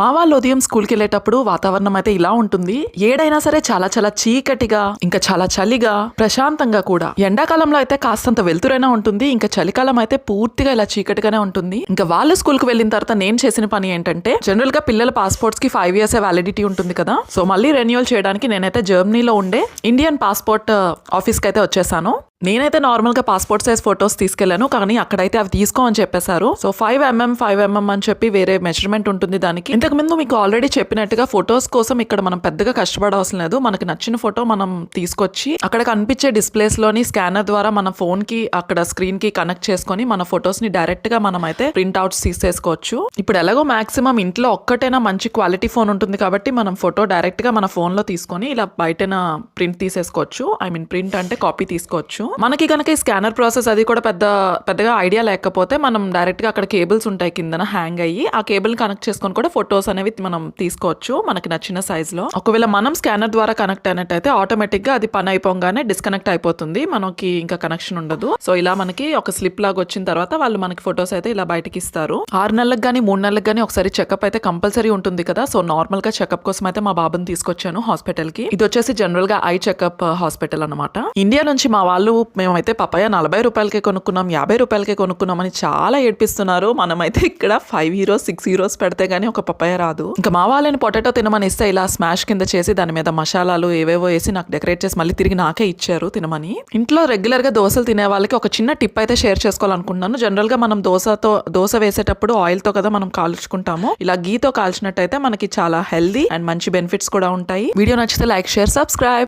మా వాళ్ళు ఉదయం స్కూల్కి వెళ్ళేటప్పుడు వాతావరణం అయితే ఇలా ఉంటుంది. ఏడైనా సరే చాలా చాలా చీకటిగా ఇంకా చాలా చలిగా ప్రశాంతంగా కూడా. ఎండాకాలంలో అయితే కాస్తంత వెలుతురైనా ఉంటుంది ఇంకా చలికాలం అయితే పూర్తిగా ఇలా చీకటిగానే ఉంటుంది. ఇంకా వాళ్ళు స్కూల్కి వెళ్ళిన తర్వాత నేను చేసిన పని ఏంటంటే జనరల్గా పిల్లల పాస్పోర్ట్స్కి ఫైవ్ ఇయర్స్ వ్యాలిడిటీ ఉంటుంది కదా. సో మళ్ళీ రెన్యువల్ చేయడానికి నేనైతే జర్మనీలో ఉండే ఇండియన్ పాస్పోర్ట్ ఆఫీస్కి అయితే వచ్చేసాను. నేనైతే నార్మల్గా పాస్పోర్ట్ సైజ్ ఫొటోస్ తీసుకెళ్ళాను కానీ అక్కడైతే అవి తీసుకో అని చెప్పేశారు. So five mm five mm అని చెప్పి వేరే మెజర్మెంట్ ఉంటుంది దానికి. ఇంతకు ముందు మీకు ఆల్రెడీ చెప్పినట్టుగా ఫొటోస్ కోసం ఇక్కడ మనం పెద్దగా కష్టపడవలసిన లేదు. మనకి నచ్చిన ఫోటో మనం తీసుకొచ్చి అక్కడ కనిపించే డిస్ప్లేస్లోని స్కానర్ ద్వారా మన ఫోన్కి అక్కడ స్క్రీన్కి కనెక్ట్ చేసుకొని మన ఫొటోస్ని డైరెక్ట్గా మనం అయితే ప్రింట్ అవుట్స్ తీసేసుకోవచ్చు. ఇప్పుడు ఎలాగో మాక్సిమం ఇంట్లో ఒక్కటైనా మంచి క్వాలిటీ ఫోన్ ఉంటుంది కాబట్టి మనం ఫోటో డైరెక్ట్గా మన ఫోన్లో తీసుకొని ఇలా బయటన ప్రింట్ తీసేసుకోవచ్చు. ఐ మీన్ ప్రింట్ అంటే కాపీ తీసుకోవచ్చు. మనకి కనుక ఈ స్కానర్ ప్రాసెస్ అది కూడా పెద్ద పెద్దగా ఐడియా లేకపోతే మనం డైరెక్ట్గా అక్కడ కేబుల్స్ ఉంటాయి కిందన హ్యాంగ్ అయ్యి ఆ కేబుల్ కనెక్ట్ చేసుకొని కూడా ఫొటోస్ అనేవి మనం తీసుకోవచ్చు మనకి నచ్చిన సైజ్లో ఒకవేళ మనం స్కానర్ ద్వారా కనెక్ట్ అయినట్టయితే ఆటోమేటిక్గా అది పని అయిపోగానే డిస్కనెక్ట్ అయిపోతుంది మనకి ఇంకా కనెక్షన్ ఉండదు. సో ఇలా మనకి ఒక స్లిప్ లాగా వచ్చిన తర్వాత వాళ్ళు మనకి ఫొటోస్ అయితే ఇలా బయటకి ఇస్తారు. ఆరు నెలలకు కానీ మూడు నెలలకు కానీ ఒకసారి చెకప్ అయితే కంపల్సరీ ఉంటుంది కదా. సో నార్మల్గా చెకప్ కోసం అయితే మా బాబుని తీసుకొచ్చాను హాస్పిటల్కి ఇది వచ్చేసి జనరల్గా ఐ చెకప్ హాస్పిటల్ అనమాట ఇండియా నుంచి మా వాళ్ళు మేమైతే పపాయ నలభై రూపాయలకే కొనుక్కున్నాం యాభై రూపాయలకే కొనుక్కున్నామని చాలా ఏడ్పిస్తున్నారు. మనమైతే ఇక్కడ ఫైవ్ హీరోస్ సిక్స్ హీరోస్ పెడితే కానీ ఒక పపాయ రాదు. ఇంకా మా వాళ్ళని పొటాటో తినమని ఇస్తే ఇలా స్మాష్ కింద చేసి దాని మీద మసాలాలు ఏవేవో వేసి నాకు డెకరేట్ చేసి మళ్ళీ తిరిగి నాకే ఇచ్చారు తినమని. ఇంట్లో రెగ్యులర్గా దోశలు తినే వాళ్ళకి ఒక చిన్న టిప్ అయితే షేర్ చేసుకోవాలనుకుంటున్నాను. జనరల్గా మనం దోశతో దోశ వేసేటప్పుడు ఆయిల్తో కదా మనం కాల్చుకుంటాము. ఇలా గీతో కాల్చినట్టయితే మనకి చాలా హెల్దీ అండ్ మంచి బెనిఫిట్స్ కూడా ఉంటాయి. వీడియో నచ్చితే లైక్ షేర్ సబ్స్క్రైబ్.